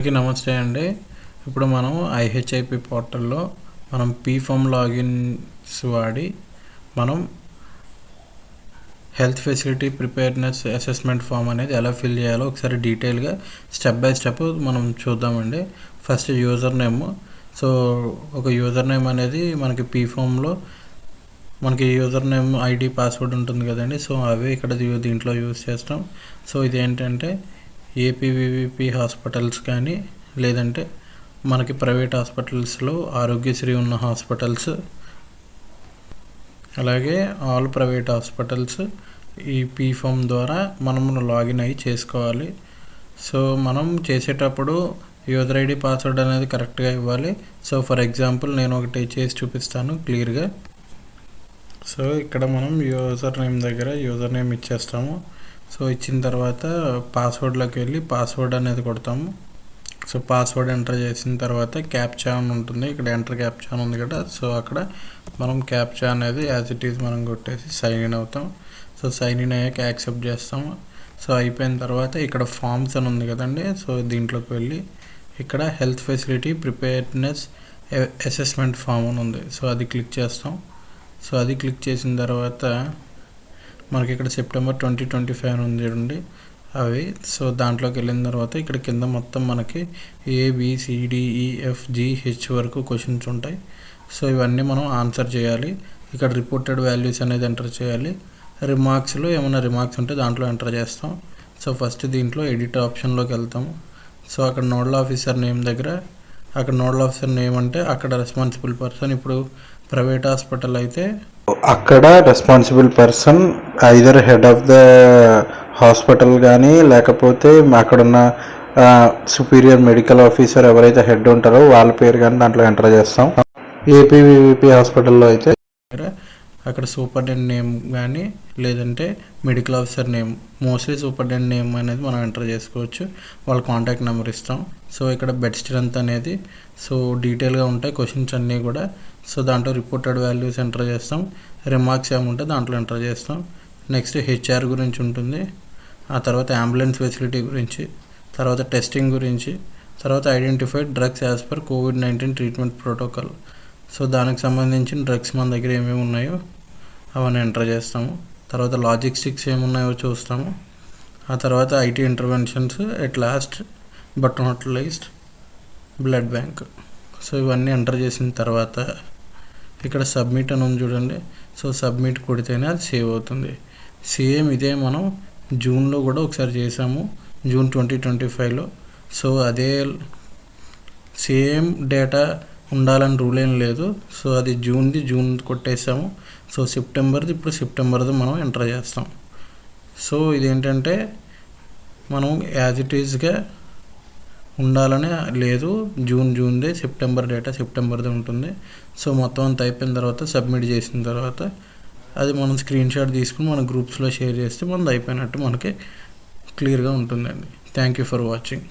అందరికీ నమస్తే అండి. ఇప్పుడు మనం ఐహెచ్ఐపి పోర్టల్లో మనం పీఫామ్ లాగిన్స్ వాడి మనం health facility preparedness assessment form అనేది ఎలా ఫిల్ చేయాలో ఒకసారి డీటెయిల్గా స్టెప్ బై స్టెప్ మనం చూద్దామండి. First user name. సో ఒక యూజర్ నేమ్ అనేది మనకి పీఫామ్లో మనకి యూజర్ నేమ్ ఐడి పాస్వర్డ్ ఉంటుంది కదండి. సో అవి ఇక్కడ దీంట్లో యూజ్ చేస్తాం. సో ఇది ఏంటంటే ఏపీవీవీపీ హాస్పిటల్స్ కానీ లేదంటే మనకి ప్రైవేట్ హాస్పిటల్స్లో ఆరోగ్యశ్రీ ఉన్న హాస్పిటల్స్ అలాగే ఆల్ ప్రైవేట్ హాస్పిటల్స్ ఈ పీఫామ్ ద్వారా మనం లాగిన్ అయ్యి చేసుకోవాలి. సో మనం చేసేటప్పుడు యూజర్ ఐడి పాస్వర్డ్ అనేది కరెక్ట్గా ఇవ్వాలి. సో ఫర్ ఎగ్జాంపుల్ నేను ఒకటి చేసి చూపిస్తాను క్లియర్గా. సో ఇక్కడ మనం యూజర్ నేమ్ దగ్గర యూజర్ నేమ్ ఇచ్చేస్తాము. సో ఇచ్చిన తర్వాత పాస్వర్డ్లోకి వెళ్ళి పాస్వర్డ్ అనేది కొడతాము. సో పాస్వర్డ్ ఎంటర్ చేసిన తర్వాత క్యాప్చా అని ఉంటుంది. ఇక్కడ ఎంటర్ క్యాప్చా అని ఉంది కదా. సో అక్కడ మనం క్యాప్చా అనేది యాజ్ ఇట్ ఈజ్ మనం కొట్టేసి సైన్ ఇన్ అవుతాం. సో సైన్ ఇన్ అయ్యాక యాక్సెప్ట్ చేస్తాము. సో అయిపోయిన తర్వాత ఇక్కడ ఫామ్స్ అని ఉంది కదండి. సో దీంట్లోకి వెళ్ళి ఇక్కడ health facility preparedness assessment form అని ఉంది. సో అది క్లిక్ చేస్తాం. సో అది క్లిక్ చేసిన తర్వాత మనకి ఇక్కడ సెప్టెంబర్ ట్వంటీ ట్వంటీ ఫైవ్ ఉంది చూడండి. అవి. సో దాంట్లోకి వెళ్ళిన తర్వాత ఇక్కడ కింద మొత్తం మనకి ఏబిసిడిఈఎఫ్జిహెచ్ e, వరకు క్వశ్చన్స్ ఉంటాయి. సో ఇవన్నీ మనం ఆన్సర్ చేయాలి. ఇక్కడ రిపోర్టెడ్ వాల్యూస్ అనేది ఎంటర్ చేయాలి. రిమార్క్స్లో ఏమైనా రిమార్క్స్ ఉంటే దాంట్లో ఎంటర్ చేస్తాం. సో ఫస్ట్ దీంట్లో ఎడిట్ ఆప్షన్లోకి వెళ్తాము సో అక్కడ నోడల్ ఆఫీసర్ నేమ్ దగ్గర అక్కడ నోడల్ ఆఫీసర్ నేమ్ అంటే అక్కడ రెస్పాన్సిబుల్ పర్సన్ ఇప్పుడు ప్రైవేట్ హాస్పిటల్ అయితే అక్కడ responsible person either head of the hospital కానీ లేకపోతే అక్కడున్న సుపీరియర్ మెడికల్ ఆఫీసర్ ఎవరైతే హెడ్ ఉంటారో వాళ్ళ పేరు కానీ దాంట్లో ఎంటర్ చేస్తాం. ఏపీవీపీ హాస్పిటల్లో అయితే అక్కడ సూపర్డెంట్ నేమ్ కానీ లేదంటే medical officer name mostly superintendent name అనేది మనం ఎంటర్ చేసుకోవచ్చు. వాళ్ళ కాంటాక్ట్ నెంబర్ ఇస్తాం. సో ఇక్కడ బెడ్ స్ట్రెంత్ అనేది సో డీటెయిల్గా ఉంటాయి క్వశ్చన్స్ అన్నీ కూడా. సో దాంట్లో రిపోర్టెడ్ వాల్యూస్ ఎంటర్ చేస్తాం. రిమార్క్స్ ఏముంటే దాంట్లో ఎంటర్ చేస్తాం. నెక్స్ట్ హెచ్ఆర్ గురించి ఉంటుంది. ఆ తర్వాత అంబులెన్స్ ఫెసిలిటీ గురించి తర్వాత టెస్టింగ్ గురించి తర్వాత identified drugs as per COVID nineteen treatment protocol. So దానికి సంబంధించిన డ్రగ్స్ మన దగ్గర ఏమేమి ఉన్నాయో అవన్నీ ఎంటర్ చేస్తాము. తర్వాత లాజిస్టిక్స్ ఏమున్నాయో చూస్తాము. ఆ తర్వాత IT interventions at last but not least blood bank so ఇవన్నీ ఎంటర్ చేసిన తర్వాత ఇక్కడ సబ్మిట్ అని ఉంది చూడండి. సో సబ్మిట్ కొడితేనే అది సేవ్ అవుతుంది. సేమ్ ఇదే మనం జూన్లో కూడా ఒకసారి చేసాము. జూన్ ట్వంటీ ట్వంటీ ఫైవ్లో. సో అదే సేమ్ డేటా ఉండాలని రూల్ ఏం లేదు. సో అది జూన్ది జూన్ కొట్టేసాము. సో సెప్టెంబర్ది ఇప్పుడు సెప్టెంబర్ది మనం ఎంటర్ చేస్తాం. సో ఇదేంటంటే మనం యాజ్ ఇట్ ఈజ్గా ఉండాలని లేదు. జూన్ జూన్దే సెప్టెంబర్ డేటా సెప్టెంబర్ది ఉంటుంది. సో మొత్తం అంత అయిపోయిన తర్వాత సబ్మిట్ చేసిన తర్వాత అది మనం స్క్రీన్ షాట్ తీసుకుని మన గ్రూప్స్లో షేర్ చేస్తే మనది అయిపోయినట్టు మనకి క్లియర్గా ఉంటుందండి. Thank you for watching